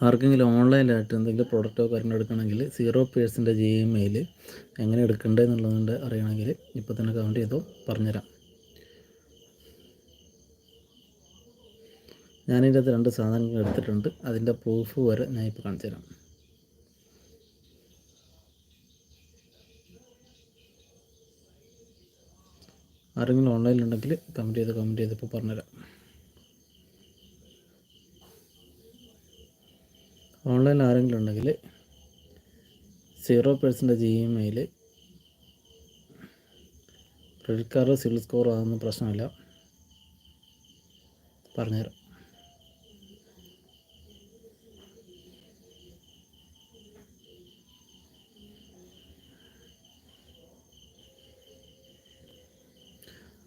ആർക്കെങ്കിലും ഓൺലൈനായിട്ട് എന്തെങ്കിലും പ്രൊഡക്റ്റോ കാര്യങ്ങളോ എടുക്കണമെങ്കിൽ സീറോ പേഴ്സന്റേജ് ഇ എം എങ്ങനെ എടുക്കേണ്ടത് എന്നുള്ളതുകൊണ്ട് അറിയണമെങ്കിൽ ഇപ്പോൾ തന്നെ കമന്റ് ചെയ്തോ പറഞ്ഞുതരാം. ഞാനിതിന്റെ അകത്ത് രണ്ട് സാധനങ്ങൾ എടുത്തിട്ടുണ്ട്. അതിന്റെ പ്രൂഫ് വരെ ഞാൻ ഇപ്പോൾ കാണിച്ചു തരാം ആരെങ്കിലും ഓൺലൈനിലുണ്ടെങ്കിൽ കമന്റ് ചെയ്ത് കമന്റ് ചെയ്തിപ്പോൾ പറഞ്ഞുതരാം. ഓൺലൈനിൽ ആരെങ്കിലും ഉണ്ടെങ്കിൽ സീറോ പെർസെന്റേജ് ഇ എം ഐയിൽ ക്രെഡിറ്റ് കാർഡ് സിവിൽ സ്കോർ അതൊന്നും പ്രശ്നമില്ല. പറഞ്ഞുതരാം.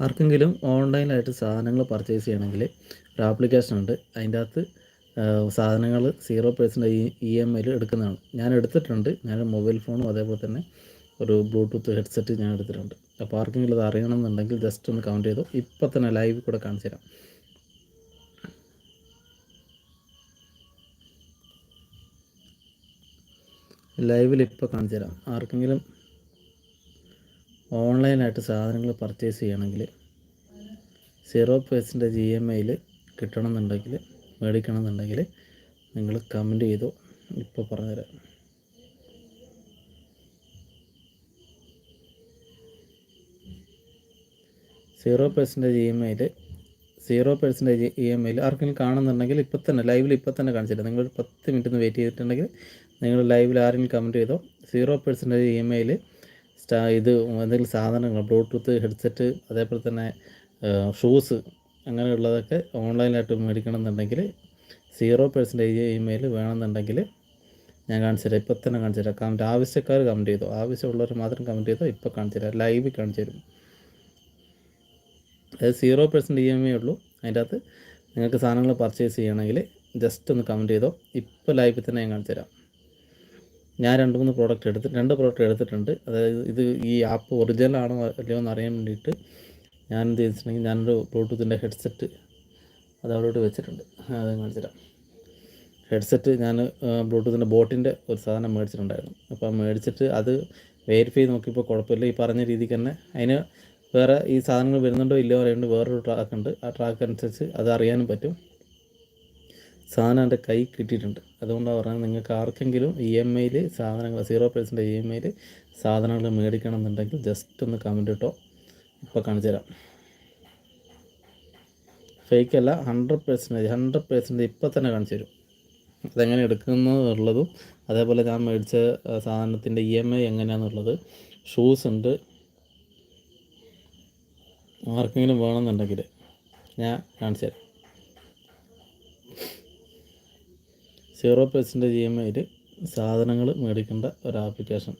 ആർക്കെങ്കിലും ഓൺലൈനായിട്ട് സാധനങ്ങൾ പർച്ചേസ് ചെയ്യണമെങ്കിൽ ഒരു ആപ്ലിക്കേഷൻ ഉണ്ട്. അതിന്റെ അകത്ത് സാധനങ്ങൾ സീറോ പെർസെന്റ് ഇ എം ഐയിൽ എടുക്കുന്നതാണ്. ഞാൻ എടുത്തിട്ടുണ്ട്. ഞാൻ മൊബൈൽ ഫോണും അതേപോലെ തന്നെ ഒരു ബ്ലൂടൂത്ത് ഹെഡ്സെറ്റ് ഞാൻ എടുത്തിട്ടുണ്ട്. അപ്പോൾ ആർക്കെങ്കിലും അത് അറിയണമെന്നുണ്ടെങ്കിൽ ജസ്റ്റ് ഒന്ന് കൗണ്ട് ചെയ്തോ. ഇപ്പം തന്നെ ലൈവ് കൂടെ കാണിച്ചു തരാം. ലൈവിൽ ഇപ്പോൾ കാണിച്ചു തരാം. ആർക്കെങ്കിലും ഓൺലൈനായിട്ട് സാധനങ്ങൾ പർച്ചേസ് ചെയ്യണമെങ്കിൽ സീറോ പെർസെന്റേജ് ഇ എം ഐയിൽ കിട്ടണമെന്നുണ്ടെങ്കിൽ മേടിക്കണമെന്നുണ്ടെങ്കിൽ നിങ്ങൾ കമന്റ് ചെയ്തോ. ഇപ്പോൾ പറഞ്ഞുതരാം. സീറോ പെർസെന്റേജ് ഇ എം ഐയിൽ സീറോ പെർസെന്റേജ് ഇ എം ഐയിൽ ആർക്കെങ്കിലും കാണുന്നുണ്ടെങ്കിൽ ഇപ്പോൾ തന്നെ ലൈവിൽ ഇപ്പോൾ തന്നെ കാണിച്ചില്ല നിങ്ങൾ പത്ത് മിനിറ്റ് ഒന്ന് വെയിറ്റ് ചെയ്തിട്ടുണ്ടെങ്കിൽ നിങ്ങൾ ലൈവിൽ ആരെങ്കിലും കമന്റ് ചെയ്തോ സീറോ പെർസെന്റേജ് ഇ എം ഐയിൽ സ്റ്റാ ഇത് എന്തെങ്കിലും സാധനങ്ങൾ ബ്ലൂടൂത്ത് ഹെഡ്സെറ്റ് അതേപോലെ തന്നെ ഷൂസ് അങ്ങനെയുള്ളതൊക്കെ ഓൺലൈനായിട്ട് മേടിക്കണം എന്നുണ്ടെങ്കിൽ സീറോ പെർസെന്റേജ് ഇ മെയിൽ വേണമെന്നുണ്ടെങ്കിൽ ഞാൻ കാണിച്ചു തരാം. ഇപ്പം തന്നെ കാണിച്ചു തരാം. കമന്റ് ആവശ്യക്കാർ കമന്റ് ചെയ്തോ. ആവശ്യമുള്ളവർ മാത്രം കമന്റ് ചെയ്തോ ഇപ്പോൾ കാണിച്ചു തരാം. ലൈവ് കാണിച്ചു തരും. അതായത് zero percent E M I ഉള്ളൂ. അതിന്റെ അകത്ത് നിങ്ങൾക്ക് സാധനങ്ങൾ പർച്ചേസ് ചെയ്യണമെങ്കിൽ ജസ്റ്റ് ഒന്ന് കമന്റ് ചെയ്തോ. ഇപ്പോൾ ലൈവിൽ തന്നെ ഞാൻ കാണിച്ചു തരാം. ഞാൻ രണ്ട് മൂന്ന് പ്രോഡക്റ്റ് എടുത്ത് രണ്ട് പ്രോഡക്റ്റ് എടുത്തിട്ടുണ്ട്. അതായത് ഇത് ഈ ആപ്പ് ഒറിജിനൽ ആണോ അല്ലയോ എന്ന് അറിയാൻ വേണ്ടിയിട്ട് ഞാൻ എന്ത് ചെയ്തിട്ടുണ്ടെങ്കിൽ ഞാനൊരു ബ്ലൂടൂത്തിന്റെ ഹെഡ്സെറ്റ് അത് അവിടോട്ട് വെച്ചിട്ടുണ്ട്. അത് കാണിച്ചു ഹെഡ്സെറ്റ് ഞാൻ ബ്ലൂടൂത്തിന്റെ ബോട്ടിന്റെ ഒരു സാധനം മേടിച്ചിട്ടുണ്ടായിരുന്നു. അപ്പോൾ മേടിച്ചിട്ട് അത് വെരിഫൈ ചെയ്ത് നോക്കിയപ്പോൾ കുഴപ്പമില്ല. ഈ പറഞ്ഞ രീതിക്ക് തന്നെ അതിന് വേറെ ഈ സാധനങ്ങൾ വരുന്നുണ്ടോ ഇല്ലയോ അറിയേണ്ട വേറൊരു ട്രാക്ക് ഉണ്ട്. ആ ട്രാക്ക് അനുസരിച്ച് അത് അറിയാനും പറ്റും. സാധനം എന്റെ കൈ കിട്ടിയിട്ടുണ്ട്. അതുകൊണ്ടാണ് പറഞ്ഞത് നിങ്ങൾക്ക് ആർക്കെങ്കിലും ഇ എം ഐയിൽ സാധനങ്ങൾ സീറോ പെർസെന്റ് ഇ എം ഐയിൽ സാധനങ്ങൾ മേടിക്കണം എന്നുണ്ടെങ്കിൽ ജസ്റ്റ് ഒന്ന് കമന്റ് ഇട്ടോ. ഇപ്പോൾ കാണിച്ചു തരാം. ഫേക്ക് അല്ല ഹൺഡ്രഡ് പെർസെന്റേജ് ഹൺഡ്രഡ് പെർസെന്റേജ് ഇപ്പോൾ തന്നെ കാണിച്ചു തരും. അതെങ്ങനെ എടുക്കുന്നുള്ളതും അതേപോലെ ഞാൻ മേടിച്ച സാധനത്തിന്റെ ഇ എം ഐ എങ്ങനെയാണെന്നുള്ളത് ഷൂസ് ഉണ്ട്. ആർക്കെങ്കിലും വേണമെന്നുണ്ടെങ്കിൽ ഞാൻ കാണിച്ചു തരാം. സീറോ പെർസെന്റേജ് ഇ എം ഐയിൽ സാധനങ്ങൾ മേടിക്കേണ്ട ഒരു ആപ്ലിക്കേഷൻ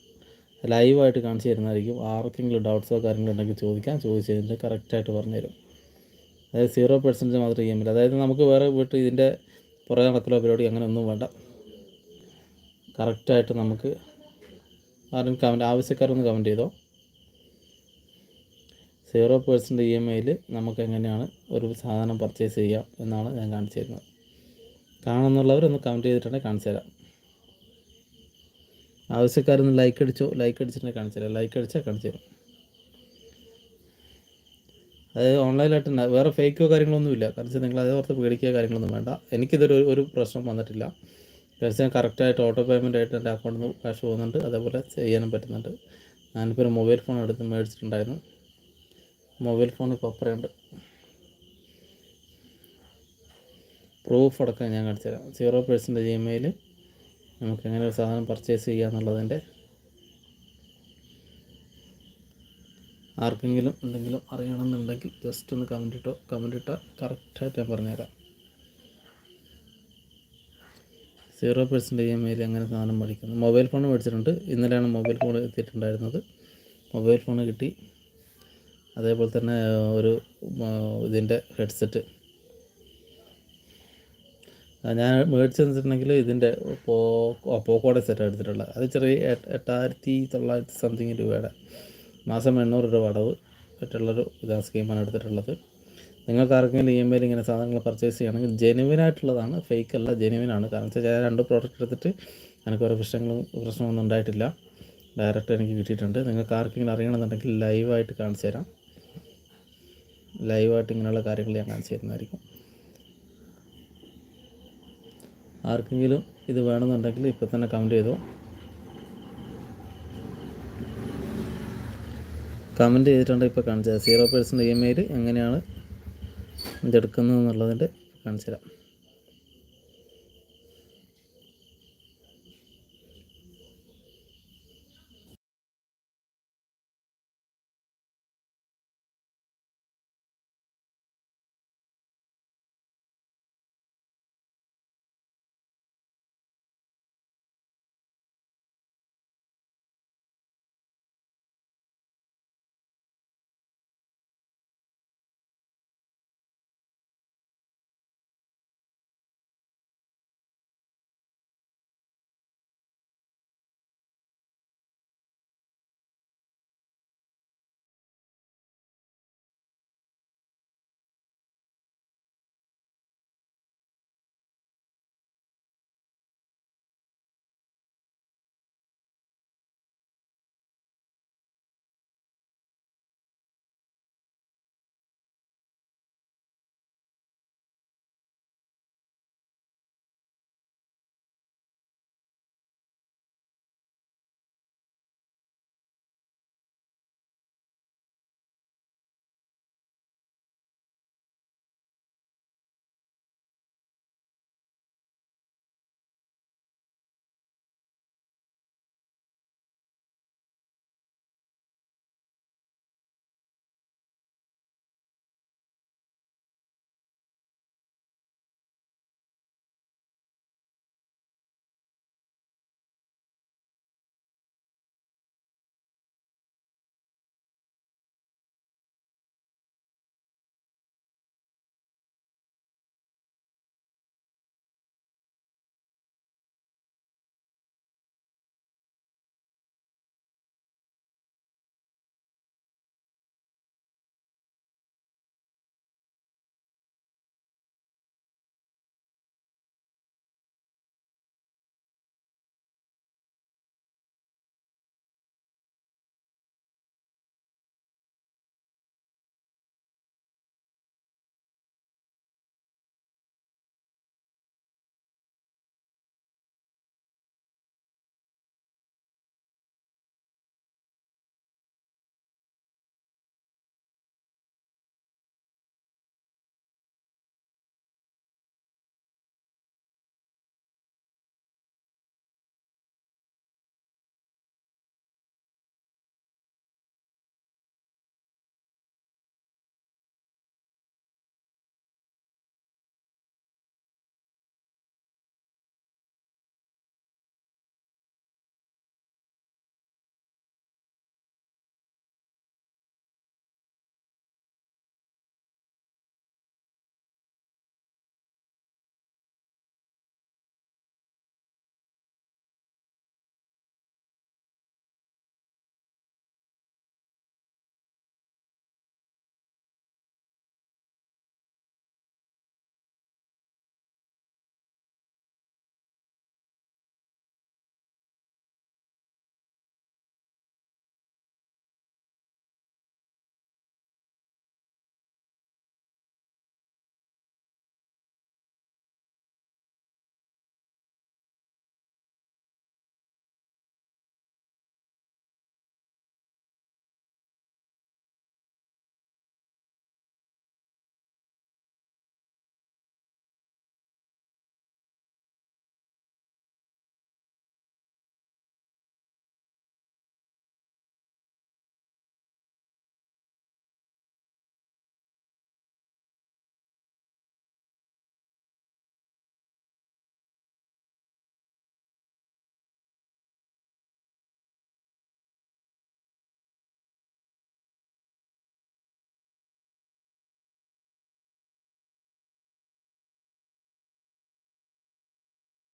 ലൈവായിട്ട് കാണിച്ചു തരുന്നതായിരിക്കും ആർക്കെങ്കിലും ഡൗട്ട്സോ കാര്യങ്ങളോ ഉണ്ടെങ്കിൽ ചോദിക്കാം. ചോദിച്ചു കഴിഞ്ഞാൽ കറക്റ്റായിട്ട് പറഞ്ഞുതരും. അതായത് സീറോ പെർസെന്റേജ് മാത്രമേ ചെയ്യാൻ പറ്റില്ല അതായത് നമുക്ക് വേറെ വീട്ടിൽ ഇതിന്റെ പുറകെ നടക്കലോ പരിപാടി അങ്ങനെ ഒന്നും വേണ്ട. കറക്റ്റായിട്ട് നമുക്ക് ആരും കമന്റ് ആവശ്യക്കാരൊന്ന് കമന്റ് ചെയ്തോ. സീറോ പെർസെന്റ് ഇ എം ഐയിൽ നമുക്ക് എങ്ങനെയാണ് ഒരു സാധനം പർച്ചേസ് ചെയ്യാം എന്നാണ് ഞാൻ കാണിച്ചു തരുന്നത് കാണുന്നുള്ളവരൊന്ന് കമന്റ് ചെയ്തിട്ടുണ്ടെങ്കിൽ കാണിച്ചു തരാം ആവശ്യക്കാരൊന്ന് ലൈക്ക് അടിച്ചോ ലൈക്ക് അടിച്ചിട്ടുണ്ടെങ്കിൽ കാണിച്ചു തരാം. ലൈക്ക് അടിച്ചാൽ കാണിച്ചു തരാം. അതായത് ഓൺലൈനായിട്ടുണ്ട് വേറെ ഫേക്കോ കാര്യങ്ങളൊന്നുമില്ല കാരണം നിങ്ങൾ അതേ ഓർത്ത് പേടിക്കുക കാര്യങ്ങളൊന്നും വേണ്ട. എനിക്കിതൊരു ഒരു പ്രശ്നം വന്നിട്ടില്ല. തീർച്ചയായും കറക്റ്റായിട്ട് ഓട്ടോ പേയ്മെന്റ് ആയിട്ട് എന്റെ അക്കൗണ്ടിൽ നിന്ന് ക്യാഷ് പോകുന്നുണ്ട്. അതേപോലെ ചെയ്യാനും പറ്റുന്നുണ്ട്. ഞാനിപ്പോൾ ഒരു മൊബൈൽ ഫോൺ എടുത്ത് മേടിച്ചിട്ടുണ്ടായിരുന്നു. മൊബൈൽ ഫോൺ ഇപ്പോൾ അപ്പറയുണ്ട്. പ്രൂഫ് അടക്കം ഞാൻ കാണിച്ചു തരാം. സീറോ പേഴ്സന്റേജ് ഇ മെയിൽ നമുക്ക് എങ്ങനെ ഒരു സാധനം പർച്ചേസ് ചെയ്യുക എന്നുള്ളതിന്റെ ആർക്കെങ്കിലും എന്തെങ്കിലും അറിയണമെന്നുണ്ടെങ്കിൽ ജസ്റ്റ് ഒന്ന് കമന്റ് ഇട്ടോ കമന്റ് ഇട്ടാൽ കറക്റ്റായിട്ട് ഞാൻ പറഞ്ഞുതരാം. സീറോ പെർസെന്റ് ഇ എം ഐയിൽ എങ്ങനെ സാധനം മേടിക്കുന്നു? മൊബൈൽ ഫോൺ മേടിച്ചിട്ടുണ്ട്. ഇന്നലെയാണ് മൊബൈൽ ഫോൺ എത്തിയിട്ടുണ്ടായിരുന്നത്. മൊബൈൽ ഫോൺ കിട്ടി. അതേപോലെ തന്നെ ഒരു ഇതിന്റെ ഹെഡ്സെറ്റ് ഞാൻ മേടിച്ചു തന്നിട്ടുണ്ടെങ്കിൽ ഇതിന്റെ പോ പോക്കോടെ സെറ്റ് എടുത്തിട്ടുള്ളത് അത് ചെറിയ എട്ട്- എട്ടായിരത്തി തൊള്ളായിരത്തി സംതിങ് രൂപയുടെ. മാസം എണ്ണൂറ് രൂപ അടവ് പറ്റുള്ളൊരു ഇതാ സ്കീമാണ് എടുത്തിട്ടുള്ളത്. നിങ്ങൾക്ക് ആർക്കെങ്കിലും ഇ എം ഐയിൽ ഇങ്ങനെ സാധനങ്ങൾ പർച്ചേസ് ചെയ്യുകയാണെങ്കിൽ ജെനുവിൻ ആയിട്ടുള്ളതാണ് ഫേക്ക് അല്ല ജെനുവിൻ ആണ്. കാരണം വെച്ചാൽ ഞാൻ രണ്ട് പ്രോഡക്റ്റ് എടുത്തിട്ട് എനിക്ക് ഓരോ പ്രശ്നങ്ങളും പ്രശ്നമൊന്നും ഉണ്ടായിട്ടില്ല. ഡയറക്റ്റ് എനിക്ക് കിട്ടിയിട്ടുണ്ട്. നിങ്ങൾക്ക് ആർക്കെങ്കിലും അറിയണമെന്നുണ്ടെങ്കിൽ ലൈവായിട്ട് കാണിച്ചു തരാം. ലൈവായിട്ട് ഇങ്ങനെയുള്ള കാര്യങ്ങൾ ഞാൻ കാണിച്ചു തരുന്നതായിരിക്കും. ആർക്കെങ്കിലും ഇത് വേണമെന്നുണ്ടെങ്കിൽ ഇപ്പോൾ തന്നെ കമന്റ് ചെയ്തോ? കമന്റ് ചെയ്തിട്ടുണ്ട് ഇപ്പോൾ കാണിച്ചത്. സീറോ പേഴ്സന്റ് ഇ എം ഐയിൽ എങ്ങനെയാണ് ഇതെടുക്കുന്നത് കാണിച്ചു തരാം.